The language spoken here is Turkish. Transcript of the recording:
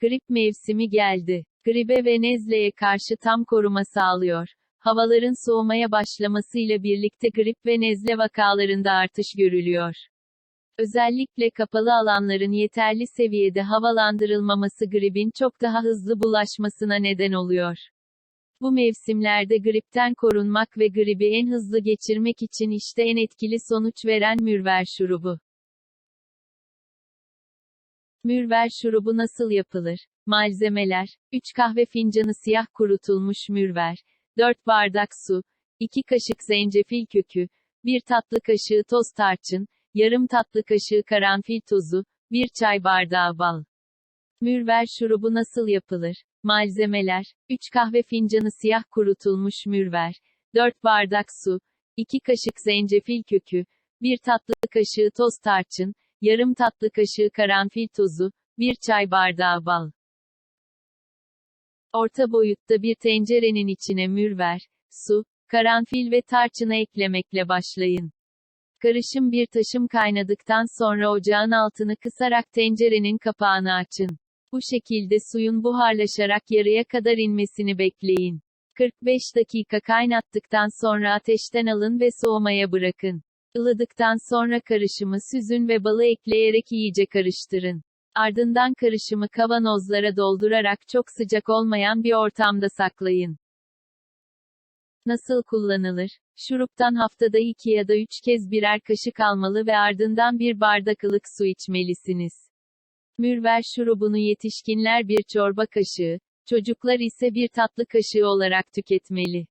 Grip mevsimi geldi. Gribe ve nezleye karşı tam koruma sağlıyor. Havaların soğumaya başlamasıyla birlikte grip ve nezle vakalarında artış görülüyor. Özellikle kapalı alanların yeterli seviyede havalandırılmaması gribin çok daha hızlı bulaşmasına neden oluyor. Bu mevsimlerde gripten korunmak ve gribi en hızlı geçirmek için işte en etkili sonuç veren mürver şurubu. Mürver şurubu nasıl yapılır? Malzemeler: 3 kahve fincanı siyah kurutulmuş mürver, 4 bardak su, 2 kaşık zencefil kökü, 1 tatlı kaşığı toz tarçın, yarım tatlı kaşığı karanfil tozu, 1 çay bardağı bal. Mürver şurubu nasıl yapılır? Malzemeler: 3 kahve fincanı siyah kurutulmuş mürver, 4 bardak su, 2 kaşık zencefil kökü, 1 tatlı kaşığı toz tarçın, yarım tatlı kaşığı karanfil tozu, 1 çay bardağı bal. Orta boyutta bir tencerenin içine mürver, su, karanfil ve tarçını eklemekle başlayın. Karışım bir taşım kaynadıktan sonra ocağın altını kısarak tencerenin kapağını açın. Bu şekilde suyun buharlaşarak yarıya kadar inmesini bekleyin. 45 dakika kaynattıktan sonra ateşten alın ve soğumaya bırakın. Ilıdıktan sonra karışımı süzün ve balı ekleyerek iyice karıştırın. Ardından karışımı kavanozlara doldurarak çok sıcak olmayan bir ortamda saklayın. Nasıl kullanılır? Şuruptan haftada 2 ya da 3 kez birer kaşık almalı ve ardından bir bardak ılık su içmelisiniz. Mürver şurubunu yetişkinler bir çorba kaşığı, çocuklar ise bir tatlı kaşığı olarak tüketmeli.